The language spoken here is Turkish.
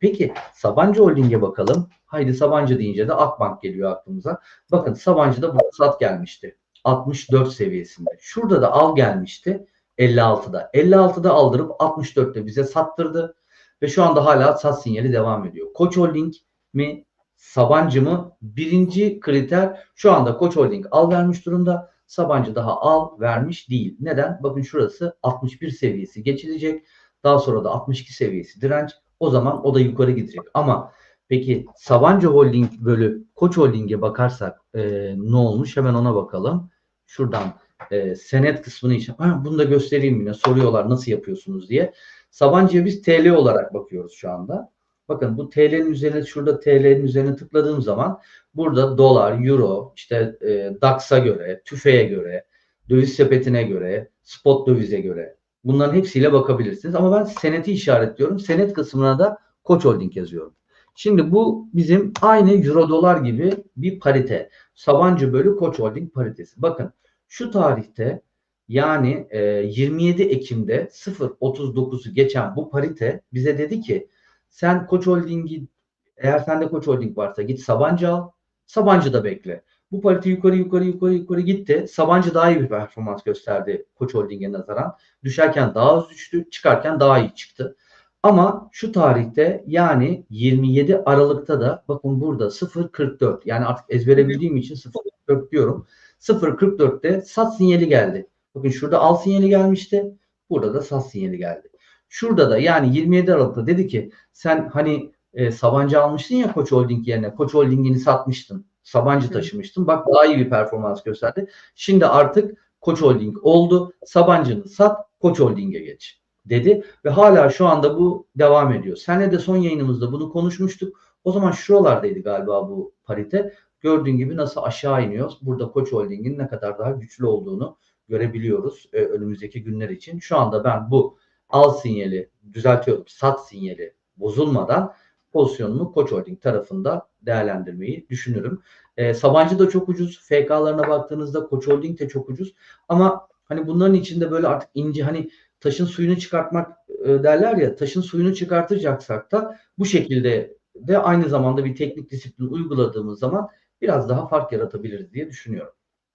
Peki Sabancı Holding'e bakalım. Haydi Sabancı deyince de Akbank geliyor aklımıza. Bakın Sabancı'da bu sat gelmişti. 64 seviyesinde. Şurada da al gelmişti. 56'da. 56'da aldırıp 64'te bize sattırdı. Ve şu anda hala sat sinyali devam ediyor. Koç Holding mi Sabancı mı? Birinci kriter şu anda Koç Holding al vermiş durumda. Sabancı daha al vermiş değil. Neden? Bakın şurası 61 seviyesi geçilecek. Daha sonra da 62 seviyesi direnç. O zaman o da yukarı gidecek. Ama peki Sabancı Holding bölü Koç Holding'e bakarsak e, ne olmuş? Hemen ona bakalım. Şuradan e, senet kısmını için. Ha, bunu da göstereyim yine. Soruyorlar nasıl yapıyorsunuz diye. Sabancı'ya biz TL olarak bakıyoruz şu anda. Bakın bu TL'nin üzerine şurada TL'nin üzerine tıkladığım zaman burada dolar, euro, işte e, DAX'a göre, TÜFE'ye göre, döviz sepetine göre, spot dövize göre bunların hepsiyle bakabilirsiniz. Ama ben seneti işaretliyorum. Senet kısmına da Koç Holding yazıyorum. Şimdi bu bizim aynı euro dolar gibi bir parite. Sabancı bölü Koç Holding paritesi. Bakın şu tarihte yani e, 27 Ekim'de 0.39'u geçen bu parite bize dedi ki sen Koç Holding'i eğer sende Koç Holding varsa git Sabancı al. Sabancı da bekle. Bu parite yukarı yukarı yukarı yukarı gitti. Sabancı daha iyi bir performans gösterdi Koç Holding'e nazaran. Düşerken daha az düştü, çıkarken daha iyi çıktı. Ama şu tarihte yani 27 Aralık'ta da bakın burada 0.44 yani artık ezbere bildiğim için 0.44 diyorum. 0.44'te sat sinyali geldi. Bakın şurada al sinyali gelmişti. Burada da sat sinyali geldi. Şurada da yani 27 Aralık'ta dedi ki sen hani e, Sabancı almıştın ya Koç Holding yerine. Koç Holding'ini satmıştın. Sabancı taşımıştın. Bak daha iyi bir performans gösterdi. Şimdi artık Koç Holding oldu. Sabancı'nı sat, Koç Holding'e geç dedi ve hala şu anda bu devam ediyor. Senle de son yayınımızda bunu konuşmuştuk. O zaman şuralardaydı galiba bu parite. Gördüğün gibi nasıl aşağı iniyor. Burada Koç Holding'in ne kadar daha güçlü olduğunu görebiliyoruz e, önümüzdeki günler için. Şu anda ben bu al sinyali düzeltiyorum. Sat sinyali bozulmadan pozisyonumu Koç Holding tarafında değerlendirmeyi düşünürüm. E, Sabancı da çok ucuz. FK'larına baktığınızda Koç Holding de çok ucuz. Ama hani bunların içinde böyle artık ince hani taşın suyunu çıkartmak e, derler ya taşın suyunu çıkartacaksak da bu şekilde de aynı zamanda bir teknik disiplin uyguladığımız zaman biraz daha fark yaratabiliriz diye düşünüyorum.